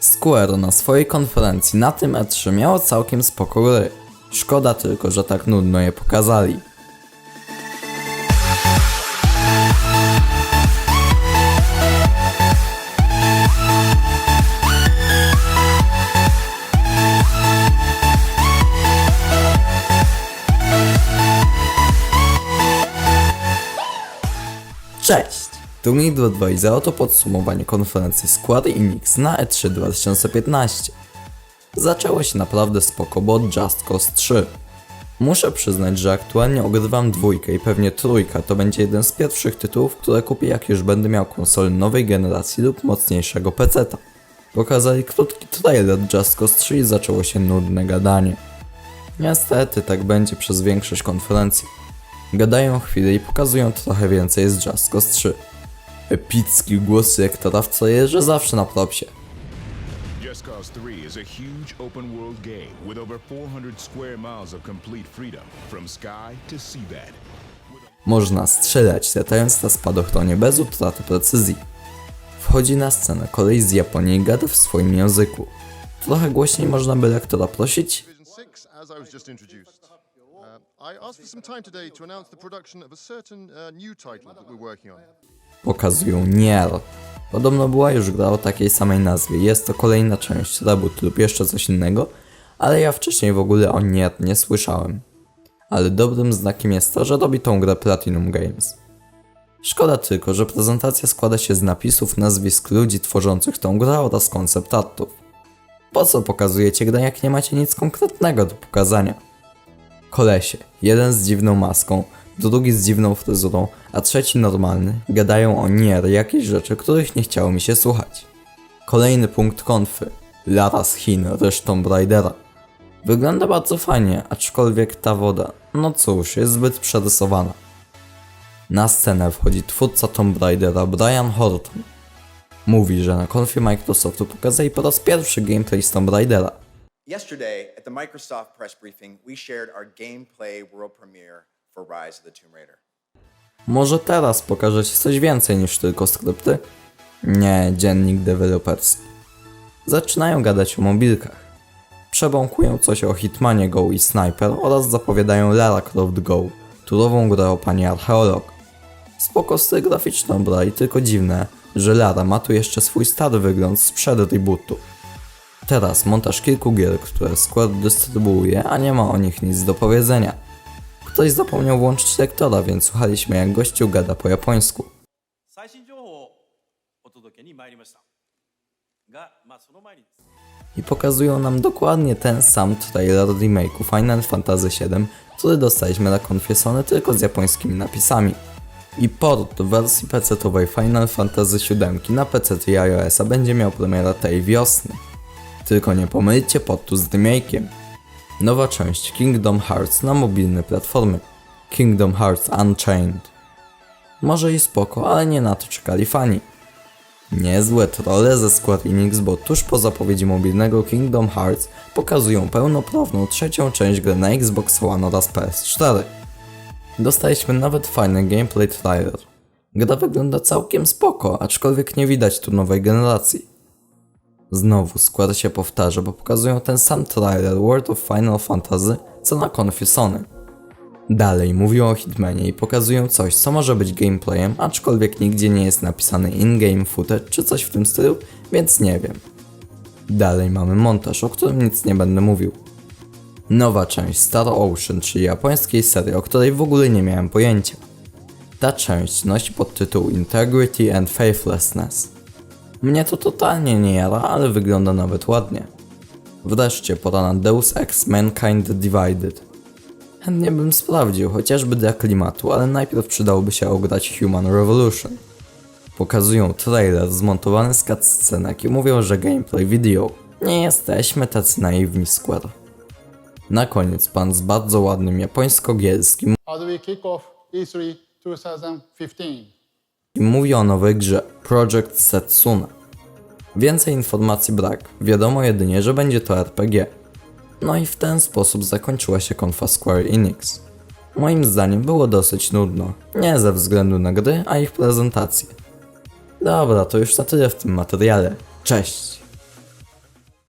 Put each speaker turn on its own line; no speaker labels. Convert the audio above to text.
Square na swojej konferencji na tym E3 miało całkiem spoko gry. Szkoda tylko, że tak nudno je pokazali. Cześć! Tu Migdro 2 i za oto podsumowanie konferencji Square Enix na E E3 2015. Zaczęło się naprawdę spoko, bo Just Cause 3. Muszę przyznać, że aktualnie ogrywam dwójkę i pewnie trójka to będzie jeden z pierwszych tytułów, które kupię jak już będę miał konsolę nowej generacji lub mocniejszego peceta. Pokazali krótki trailer Just Cause 3 i zaczęło się nudne gadanie. Niestety tak będzie przez większość konferencji. Gadają chwilę i pokazują trochę więcej z Just Cause 3. Epicki głos dyrektora w trailerze zawsze na propsie.
Just Cause 3 is a huge open world game with over 400 square miles of complete freedom from sky to seabed.
Można strzelać latając na spadochronie bez utraty precyzji. Wchodzi na scenę kolej z Japonii i gada w swoim języku. Trochę głośniej można by lektora prosić?
Division 6, as I was just introduced. I asked for some time today to announce the production of a certain new title that we're working on.
Pokazują Nier. Podobno była już gra o takiej samej nazwie. Jest to kolejna część reboot lub jeszcze coś innego, ale ja wcześniej w ogóle o Nier nie słyszałem. Ale dobrym znakiem jest to, że robi tą grę Platinum Games. Szkoda tylko, że prezentacja składa się z napisów nazwisk ludzi tworzących tą grę oraz koncept artów. Po co pokazujecie grę, jak nie macie nic konkretnego do pokazania? Kolesie, jeden z dziwną maską, drugi z dziwną fryzurą, a trzeci normalny, gadają o Nier jakieś rzeczy, których nie chciało mi się słuchać. Kolejny punkt konfy. Lara z Chin, ryż Tomb Raidera. Wygląda bardzo fajnie, aczkolwiek ta woda, no cóż, jest zbyt przerysowana. Na scenę wchodzi twórca Tomb Raidera Brian Horton. Mówi, że na konfie Microsoftu pokazali po raz pierwszy gameplay z Tomb Raidera.
Yesterday, at the Microsoft press briefing, we shared our gameplay world premiere for Rise of the Tomb Raider.
Może teraz pokażecie coś więcej niż tylko skrypty? Nie, dziennik developers. Zaczynają gadać o mobilkach. Przebąkują coś o Hitmanie Go i Sniper oraz zapowiadają Lara Croft Go, turową grę o pani archeolog. Spoko styl graficzny obra i tylko dziwne, że Lara ma tu jeszcze swój stary wygląd sprzed rebootu. Teraz montaż kilku gier, które Square dystrybuuje, a nie ma o nich nic do powiedzenia. Ktoś zapomniał włączyć lektora, więc słuchaliśmy jak gościu gada po japońsku. I pokazują nam dokładnie ten sam trailer remake'u Final Fantasy VII, który dostaliśmy na konfiesony tylko z japońskimi napisami. I port do wersji PC-owej Final Fantasy VII na PC i iOS-a będzie miał premiera tej wiosny. Tylko nie pomylcie portu z remake'iem. Nowa część Kingdom Hearts na mobilne platformy. Kingdom Hearts Unchained. Może i spoko, ale nie na to czekali fani. Niezłe trolle ze Square Enix, bo tuż po zapowiedzi mobilnego Kingdom Hearts pokazują pełnoprawną trzecią część gry na Xbox One oraz PS4. Dostaliśmy nawet fajny gameplay trailer. Gra wygląda całkiem spoko, aczkolwiek nie widać tu nowej generacji. Znowu Square się powtarza, bo pokazują ten sam trailer World of Final Fantasy, co na konfie Sony. Dalej mówią o Hitmanie i pokazują coś, co może być gameplayem, aczkolwiek nigdzie nie jest napisany in-game footage czy coś w tym stylu, więc nie wiem. Dalej mamy montaż, o którym nic nie będę mówił. Nowa część Star Ocean, czyli japońskiej serii, o której w ogóle nie miałem pojęcia. Ta część nosi podtytuł Integrity and Faithlessness. Mnie to totalnie nie jara, ale wygląda nawet ładnie. Wreszcie pora na Deus Ex Mankind Divided. Chętnie bym sprawdził, chociażby dla klimatu, ale najpierw przydałoby się ograć Human Revolution. Pokazują trailer zmontowany z cutscenek i mówią, że gameplay video. Nie jesteśmy tacy naiwni Square. Na koniec pan z bardzo ładnym japońsko-gielskim
kick off E3 2015?
Mówi o nowej grze Project Setsuna. Więcej informacji brak, wiadomo jedynie, że będzie to RPG. No i w ten sposób zakończyła się konfa Square Enix. Moim zdaniem było dosyć nudno, nie ze względu na gry, a ich prezentację. Dobra, to już na tyle w tym materiale. Cześć!